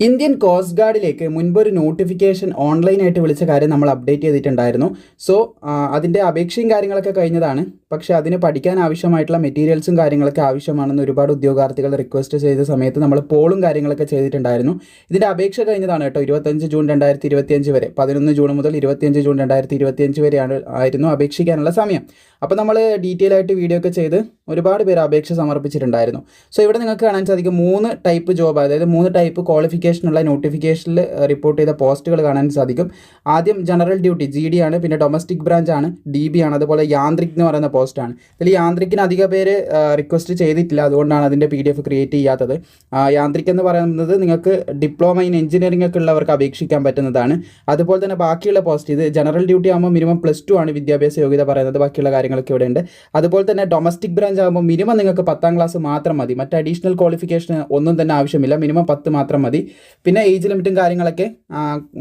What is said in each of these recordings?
Indian coast ഗാർഡിലേക്ക് മുൻപൊരു notification ഓൺലൈനായിട്ട് വിളിച്ച കാര്യം നമ്മൾ അപ്ഡേറ്റ് ചെയ്തിട്ടുണ്ടായിരുന്നു. സോ അതിന്റെ അപേക്ഷയും കാര്യങ്ങളൊക്കെ കഴിഞ്ഞതാണ്. പക്ഷേ അതിന് പഠിക്കാൻ ആവശ്യമായിട്ടുള്ള മെറ്റീരിയൽസും കാര്യങ്ങളൊക്കെ ആവശ്യമാണെന്ന് ഒരുപാട് ഉദ്യോഗാർത്ഥികൾ റിക്വസ്റ്റ് ചെയ്ത സമയത്ത് നമ്മൾ പോളും കാര്യങ്ങളൊക്കെ ചെയ്തിട്ടുണ്ടായിരുന്നു. ഇതിന്റെ അപേക്ഷ കഴിഞ്ഞതാണ് കേട്ടോ ഇരുപത്തഞ്ച് ജൂൺ രണ്ടായിരത്തി ഇരുപത്തിയഞ്ച് വരെ. പതിനൊന്ന് ജൂൺ മുതൽ ഇരുപത്തിയഞ്ച് ജൂൺ രണ്ടായിരത്തി ഇരുപത്തിയഞ്ച് വരെയാണ് ആയിരുന്നു അപേക്ഷിക്കാനുള്ള സമയം. അപ്പോൾ നമ്മൾ ഡീറ്റെയിൽ ആയിട്ട് വീഡിയോ ഒക്കെ ചെയ്ത് ഒരുപാട് പേര് അപേക്ഷ സമർപ്പിച്ചിട്ടുണ്ടായിരുന്നു. സോ ഇവിടെ നിങ്ങൾക്ക് കാണാൻ സാധിക്കും മൂന്ന് ടൈപ്പ് ജോബ് അതായത് മൂന്ന് ടൈപ്പ് ക്വാളിഫിക്കേഷനുള്ള നോട്ടിഫിക്കേഷനിൽ റിപ്പോർട്ട് ചെയ്ത പോസ്റ്റുകൾ കാണാൻ സാധിക്കും. ആദ്യം ജനറൽ ഡ്യൂട്ടി ജി ആണ് പിന്നെ ഡൊമസ്റ്റിക് ബ്രാഞ്ച് ആണ് ഡി ബി ആണ് അതുപോലെ യാന്ത്രിക് എന്ന് പറയുന്ന പോസ്റ്റാണ് ഇതിൽ യാന്ത്രിക്കിന് അധിക പേര് റിക്വസ്റ്റ് ചെയ്തിട്ടില്ല. അതുകൊണ്ടാണ് അതിന്റെ പി ഡി എഫ് ക്രിയേറ്റ് ചെയ്യാത്തത് യാന്ത്രിക് എന്ന് പറയുന്നത് നിങ്ങൾക്ക് ഡിപ്ലോമ ഇൻ എഞ്ചിനീയറിംഗ് ഒക്കെ ഉള്ളവർക്ക് അപേക്ഷിക്കാൻ പറ്റുന്നതാണ്. അതുപോലെ തന്നെ ബാക്കിയുള്ള പോസ്റ്റ് ഇത് ജനറൽ ഡ്യൂട്ടി ആകുമ്പോൾ മിനിമം പ്ലസ് ടു ആണ് വിദ്യാഭ്യാസ യോഗ്യത പറയുന്നത്. ബാക്കിയുള്ള കാര്യങ്ങളൊക്കെ ഇവിടെ ഉണ്ട്. അതുപോലെ തന്നെ ഡൊമസ്റ്റിക് ബ്രാഞ്ച് ആകുമ്പോൾ മിനിമം നിങ്ങൾക്ക് പത്താം ക്ലാസ് മാത്രം മതി. മറ്റ് അഡീഷണൽ ക്വാളിഫിക്കേഷൻ ഒന്നും തന്നെ ആവശ്യമില്ല. മിനിമം പത്ത് മാത്രം മതി. പിന്നെ ഏജ് ലിമിറ്റും കാര്യങ്ങളൊക്കെ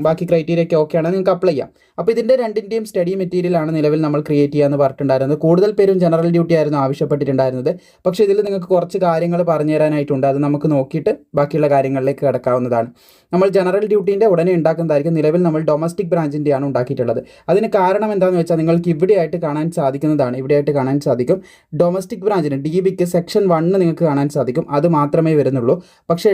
ബാക്കി ക്രൈറ്റീരിയ ഒക്കെ ഓക്കെ ആണ്. നിങ്ങൾക്ക് അപ്ലൈ ചെയ്യാം. അപ്പോൾ ഇതിന്റെ രണ്ടിന്റെയും സ്റ്റഡി മെറ്റീരിയൽ ആണ് നിലവിൽ നമ്മൾ ക്രിയേറ്റ് ചെയ്യാമെന്ന് പറഞ്ഞിട്ടുണ്ടായിരുന്നത്. കൂടുതൽ പേരും ജനറൽ ഡ്യൂട്ടി ആയിരുന്നു ആവശ്യപ്പെട്ടിട്ടുണ്ടായിരുന്നത്. പക്ഷേ ഇതിൽ നിങ്ങൾക്ക് കുറച്ച് കാര്യങ്ങൾ പറഞ്ഞു തരാനായിട്ടുണ്ട്. അത് നമുക്ക് നോക്കിയിട്ട് ബാക്കിയുള്ള കാര്യങ്ങളിലേക്ക് കിടക്കാവുന്നതാണ്. നമ്മൾ ജനറൽ ഡ്യൂട്ടീന്റെ ഉടനെ ഉണ്ടാക്കുന്നതായിരിക്കും. നിലവിൽ നമ്മൾ ഡൊമസ്റ്റിക് ബ്രാഞ്ചിന്റെയാണ് ഉണ്ടാക്കിയിട്ടുള്ളത്. അതിന് കാരണം എന്താണെന്ന് വെച്ചാൽ നിങ്ങൾക്ക് ഇവിടെയായിട്ട് കാണാൻ സാധിക്കുന്നതാണ്. ഇവിടെയായിട്ട് കാണാൻ സാധിക്കും. ഡൊമസ്റ്റിക് ബ്രാഞ്ചിന് ഡി ബിക്ക് സെക്ഷൻ വണ്ണ് നിങ്ങൾക്ക് കാണാൻ സാധിക്കും. അത് മാത്രമേ വരുന്നുള്ളൂ. പക്ഷേ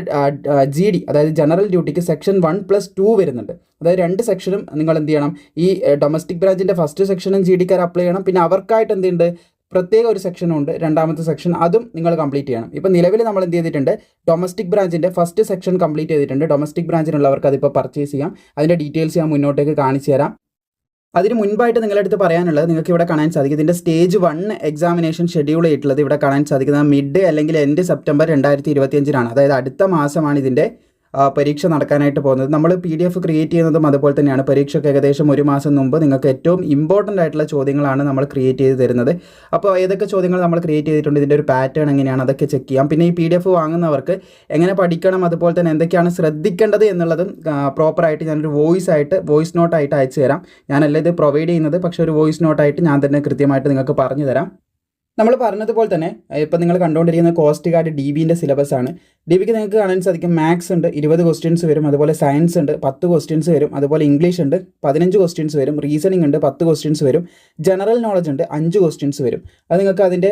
ജി ഡി അതായത് ജനറൽ ഡ്യൂട്ടിക്ക് സെക്ഷൻ വൺ പ്ലസ് ടു വരുന്നുണ്ട്. അതായത് രണ്ട് സെക്ഷനും നിങ്ങൾ എന്ത് ചെയ്യണം? ഈ ഡൊമസ്റ്റിക് ബ്രാഞ്ചിന്റെ ഫസ്റ്റ് സെക്ഷനും ജി ഡിക്കാർ അപ്ലൈ ചെയ്യണം. പിന്നെ അവർക്കായിട്ട് എന്തുണ്ട്? പ്രത്യേക ഒരു സെക്ഷനുണ്ട് രണ്ടാമത്തെ സെക്ഷൻ അതും നിങ്ങൾ കംപ്ലീറ്റ് ചെയ്യണം. ഇപ്പോൾ നിലവിൽ നമ്മൾ എന്ത് ചെയ്തിട്ടുണ്ട്? ഡൊമസ്റ്റിക് ബ്രാഞ്ചിന്റെ ഫസ്റ്റ് സെക്ഷൻ കംപ്ലീറ്റ് ചെയ്തിട്ടുണ്ട്. ഡൊമസ്റ്റിക് ബ്രാഞ്ചിനുള്ളവർക്ക് അതിപ്പോൾ പർച്ചേസ് ചെയ്യാം. അതിന്റെ ഡീറ്റെയിൽസ് ഞാൻ മുന്നോട്ടേക്ക് കാണിച്ചു തരാം. അതിന് മുൻപായിട്ട് നിങ്ങളുടെ അടുത്ത് പറയാനുള്ളത് നിങ്ങൾക്ക് ഇവിടെ കാണാൻ സാധിക്കും. ഇതിന്റെ സ്റ്റേജ് വൺ എക്സാമിനേഷൻ ഷെഡ്യൂൾ ചെയ്തിട്ടുള്ളത് ഇവിടെ കാണാൻ സാധിക്കുന്നത്. മിഡ് അല്ലെങ്കിൽ എൻഡ് സെപ്റ്റംബർ രണ്ടായിരത്തി ഇരുപത്തിയഞ്ചിനാണ്. അതായത് അടുത്ത മാസമാണ് ഇതിന്റെ പരീക്ഷ നടക്കാനായിട്ട് പോകുന്നത്. നമ്മൾ പി ഡി എഫ് ക്രിയേറ്റ് ചെയ്യുന്നതും അതുപോലെ തന്നെയാണ്. പരീക്ഷയ്ക്ക് ഏകദേശം ഒരു മാസം മുമ്പ് നിങ്ങൾക്ക് ഏറ്റവും ഇമ്പോർട്ടന്റ് ആയിട്ടുള്ള ചോദ്യങ്ങളാണ് നമ്മൾ ക്രിയേറ്റ് ചെയ്ത് തരുന്നത്. അപ്പോൾ ഏതൊക്കെ ചോദ്യങ്ങൾ നമ്മൾ ക്രിയേറ്റ് ചെയ്തിട്ടുണ്ട്? ഇതിന്റെ ഒരു പാറ്റേൺ എങ്ങനെയാണ്? അതൊക്കെ ചെക്ക് ചെയ്യാം. പിന്നെ ഈ പി ഡി എഫ് വാങ്ങുന്നവർക്ക് എങ്ങനെ പഠിക്കണം? അതുപോലെ തന്നെ എന്തൊക്കെയാണ് ശ്രദ്ധിക്കേണ്ടത് എന്നുള്ളതും പ്രോപ്പറായിട്ട് ഞാനൊരു വോയിസ് ആയിട്ട് വോയിസ് നോട്ടായിട്ട് അയച്ചു തരാം. ഞാനല്ല ഇത് പ്രൊവൈഡ് ചെയ്യുന്നത്. പക്ഷേ ഒരു വോയിസ് നോട്ടായിട്ട് ഞാൻ തന്നെ കൃത്യമായിട്ട് നിങ്ങൾക്ക് പറഞ്ഞു തരാം. നമ്മൾ പറഞ്ഞതുപോലെ തന്നെ ഇപ്പം നിങ്ങൾ കണ്ടുകൊണ്ടിരിക്കുന്ന കോസ്റ്റ് ഗാർഡ് ഡി ബിന്റെ സിലബസ് ആണ്. ഡി ബിക്ക് നിങ്ങൾക്ക് കാണാൻ സാധിക്കും മാത്സ് ഉണ്ട് ഇരുപത് ക്വസ്റ്റ്യൻസ് വരും അതുപോലെ സയൻസ് ഉണ്ട് പത്ത് ക്വസ്റ്റ്യൻസ് വരും അതുപോലെ ഇംഗ്ലീഷ് ഉണ്ട് പതിനഞ്ച് ക്വസ്റ്റ്യൻസ് വരും റീസണിംഗ് ഉണ്ട് പത്ത് ക്വസ്റ്റ്യൻസ് വരും ജനറൽ നോളജ് ഉണ്ട് അഞ്ച് ക്വസ്റ്റ്യൻസ് വരും. അത് നിങ്ങൾക്ക് അതിന്റെ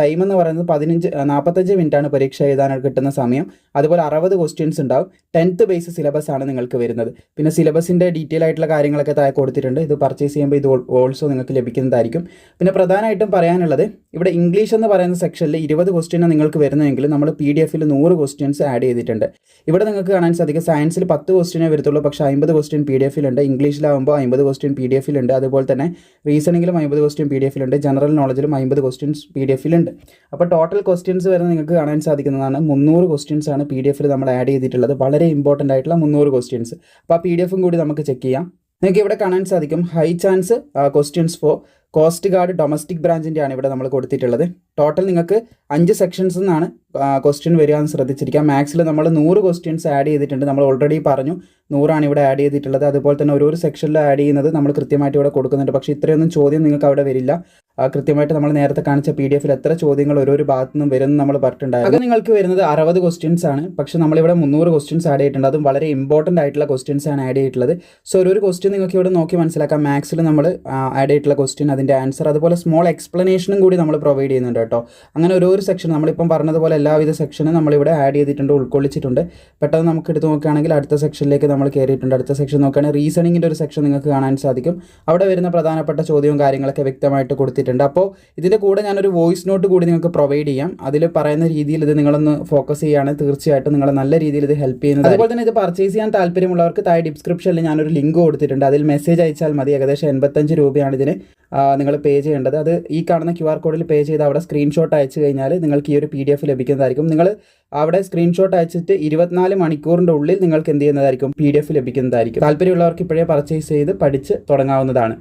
ടൈം എന്ന് പറയുന്നത് പതിനഞ്ച് നാൽപ്പത്തഞ്ച് മിനിറ്റാണ് പരീക്ഷ എഴുതാൻ കിട്ടുന്ന സമയം. അതുപോലെ അറുപത് ക്വസ്റ്റ്യൻസ് ഉണ്ടാവും. ടെൻത്ത് ബേസ് സിലബസ് ആണ് നിങ്ങൾക്ക് വരുന്നത്. പിന്നെ സിലബസിന്റെ ഡീറ്റെയിൽ ആയിട്ടുള്ള കാര്യങ്ങളൊക്കെ താഴെ കൊടുത്തിട്ടുണ്ട്. ഇത് പർച്ചേസ് ചെയ്യുമ്പോൾ ഇത് ഓൾസോ നിങ്ങൾക്ക് ലഭിക്കുന്നതായിരിക്കും. പിന്നെ പ്രധാനമായിട്ടും പറയാനുള്ളത് ഇവിടെ ഇംഗ്ലീഷ് എന്ന് പറയുന്ന സെക്ഷനിൽ ഇരുപത് ക്വസ്റ്റ്യൻ നിങ്ങൾക്ക് വരുന്നതെങ്കിൽ നമ്മൾ പി ഡി എഫിൽ നൂറ് ക്വസ്റ്റ്യൻസ് ആഡ് ചെയ്തിട്ടുണ്ട്. ഇവിടെ നിങ്ങൾക്ക് കാണാൻ സാധിക്കും സയൻസിൽ പത്ത് ക്വസ്റ്റ്യനേ വരത്തുള്ളൂ പക്ഷേ അമ്പത് ക്വസ്റ്റ്യൻ പി ഡി എഫിലുണ്ട് ഇംഗ്ലീഷിലാകുമ്പോൾ അമ്പത് ക്വസ്റ്റ്യൻ പി ഡി എഫിലുണ്ട് അതുപോലെ തന്നെ റീസണിങ്ങിലും അമ്പത് ക്വസ്റ്റ്യൻ പി ഡി എഫിലുണ്ട് ജനറൽ നോളജിലും അമ്പത് ക്വസ്റ്റ്യൻസ് പി ഡി എഫിലുണ്ട് അപ്പോൾ ടോട്ടൽ ക്വസ്റ്റ്യൻസ് വരെ നിങ്ങൾക്ക് കാണാൻ സാധിക്കുന്നതാണ്. മുന്നൂറ് ക്വസ്റ്റ്യൻസ് ആണ് പി ഡി എഫിൽ നമ്മൾ ആഡ് ചെയ്തിട്ടുള്ളത്. വളരെ ഇമ്പോർട്ടന്റ് ആയിട്ടുള്ള മുന്നൂറ് ക്വസ്റ്റ്യൻസ് അപ്പോൾ ആ പി ഡി എഫും കൂടി നമുക്ക് ചെക്ക് ചെയ്യാം. നിങ്ങൾക്ക് ഇവിടെ കാണാൻ സാധിക്കും high chance questions for coast guard domestic ബ്രാഞ്ചിന്റെ ആണ് ഇവിടെ നമ്മൾ കൊടുത്തിട്ടുള്ളത്. ടോട്ടൽ നിങ്ങൾക്ക് അഞ്ച് സെക്ഷൻസ് നിന്നാണ് ക്വസ്റ്റ്യൻ വരിക എന്ന് ശ്രദ്ധിച്ചിരിക്കാം മാത്സിൽ നമ്മൾ നൂറ് ക്വസ്റ്റ്യൻസ് ആഡ് ചെയ്തിട്ടുണ്ട്. നമ്മൾ ഓൾറെഡി പറഞ്ഞു നൂറാണ് ഇവിടെ ആഡ് ചെയ്തിട്ടുള്ളത്. അതുപോലെ തന്നെ ഓരോ സെക്ഷനിൽ ആഡ് ചെയ്യുന്നത് നമ്മൾ കൃത്യമായിട്ട് ഇവിടെ കൊടുക്കുന്നുണ്ട്. പക്ഷേ ഇത്രയൊന്നും ചോദ്യം നിങ്ങൾക്ക് അവിടെ വരില്ല. കൃത്യമായിട്ട് നമ്മൾ നേരത്തെ കാണിച്ച പി ഡി എഫിൽ എത്ര ചോദ്യങ്ങൾ ഓരോരോ ഭാഗത്തു നിന്നും വരുമെന്ന് നമ്മൾ പറഞ്ഞിട്ടുണ്ടായിരുന്നു. അത് നിങ്ങൾക്ക് വരുന്നത് അറുപത് ക്വസ്റ്റ്യൻസ് ആണ്. പക്ഷേ നമ്മളിവിടെ മുന്നൂറ് ക്വസ്റ്റ്യൻസ് ആഡ് ചെയ്തിട്ടുണ്ട്. അതും വളരെ ഇമ്പോർട്ടന്റ് ആയിട്ടുള്ള ക്വസ്റ്റ്യൻസ് ആണ് ആഡ് ചെയ്തിട്ടുള്ളത്. സോ ഒരു ക്വസ്റ്റ്യൻ നിങ്ങൾക്ക് ഇവിടെ നോക്കി മനസ്സിലാക്കാം. മാത്സിൽ നമ്മൾ ആഡ് ചെയ്തിട്ടുള്ള ക്വസ്റ്റ്യൻ അതിന്റെ ആൻസർ അതുപോലെ സ്മോൾ എക്സ്പ്ലനേഷനും കൂടി നമ്മൾ പ്രൊവൈഡ് ചെയ്യുന്നുണ്ട് കേട്ടോ. അങ്ങനെ ഓരോ സെക്ഷൻ നമ്മളിപ്പം പറഞ്ഞതുപോലെ എല്ലാവിധ സെക്ഷനും നമ്മളിവിടെ ആഡ് ചെയ്തിട്ടുണ്ട് ഉൾക്കൊള്ളിച്ചിട്ടുണ്ട്. പെട്ടെന്ന് നമുക്ക് എടുത്ത് നോക്കുകയാണെങ്കിൽ അടുത്ത സെക്ഷനിലേക്ക് നമ്മൾ കയറിയിട്ടുണ്ട്. അടുത്ത സെക്ഷൻ നോക്കുകയാണെങ്കിൽ റീസണിങ്ങിന്റെ ഒരു സെക്ഷൻ നിങ്ങൾക്ക് കാണാൻ സാധിക്കും. അവിടെ വരുന്ന പ്രധാനപ്പെട്ട ചോദ്യവും കാര്യങ്ങളൊക്കെ വ്യക്തമായിട്ട് കൊടുത്തിട്ടുണ്ട് അപ്പോൾ ഇതിന്റെ കൂടെ ഞാനൊരു വോയിസ് നോട്ട് കൂടി നിങ്ങൾക്ക് പ്രൊവൈഡ് ചെയ്യാം. അതിൽ പറയുന്ന രീതിയിൽ ഇത് നിങ്ങളൊന്ന് ഫോക്കസ് ചെയ്യുകയാണ്. തീർച്ചയായിട്ടും നിങ്ങൾ നല്ല രീതിയിൽ ഇത് ഹെൽപ്പ് ചെയ്യുന്നത് അതുപോലെ തന്നെ ഇത് പർച്ചേസ് ചെയ്യാൻ താല്പര്യമുള്ളവർക്ക് താഴെ ഡിസ്ക്രിപ്ഷനിൽ ഞാനൊരു ലിങ്ക് കൊടുത്തിട്ടുണ്ട്. അതിൽ മെസ്സേജ് അയച്ചാൽ മതി. ഏകദേശം എൺപത്തഞ്ച് രൂപയാണ് ഇതിന് നിങ്ങൾ പേ ചെയ്യേണ്ടത്. അത് ഈ കാണുന്ന ക്യു ആർ കോഡിൽ പേ ചെയ്ത് അവിടെ സ്ക്രീൻഷോട്ട് അയച്ചു കഴിഞ്ഞാൽ നിങ്ങൾക്ക് ഈ ഒരു പി ഡി എഫ് ലഭിക്കുന്നതായിരിക്കും. നിങ്ങൾ അവിടെ സ്ക്രീൻഷോട്ട് അയച്ചിട്ട് ഇരുപത്തിനാല് മണിക്കൂറിന്റെ ഉള്ളിൽ നിങ്ങൾക്ക് എന്ത് ചെയ്യുന്നതായിരിക്കും? പി ഡി എഫ് ലഭിക്കുന്നതായിരിക്കും. താല്പര്യമുള്ളവർക്ക് ഇപ്പോഴേ പർച്ചേസ് ചെയ്ത് പഠിച്ച് തുടങ്ങാവുന്നതാണ്.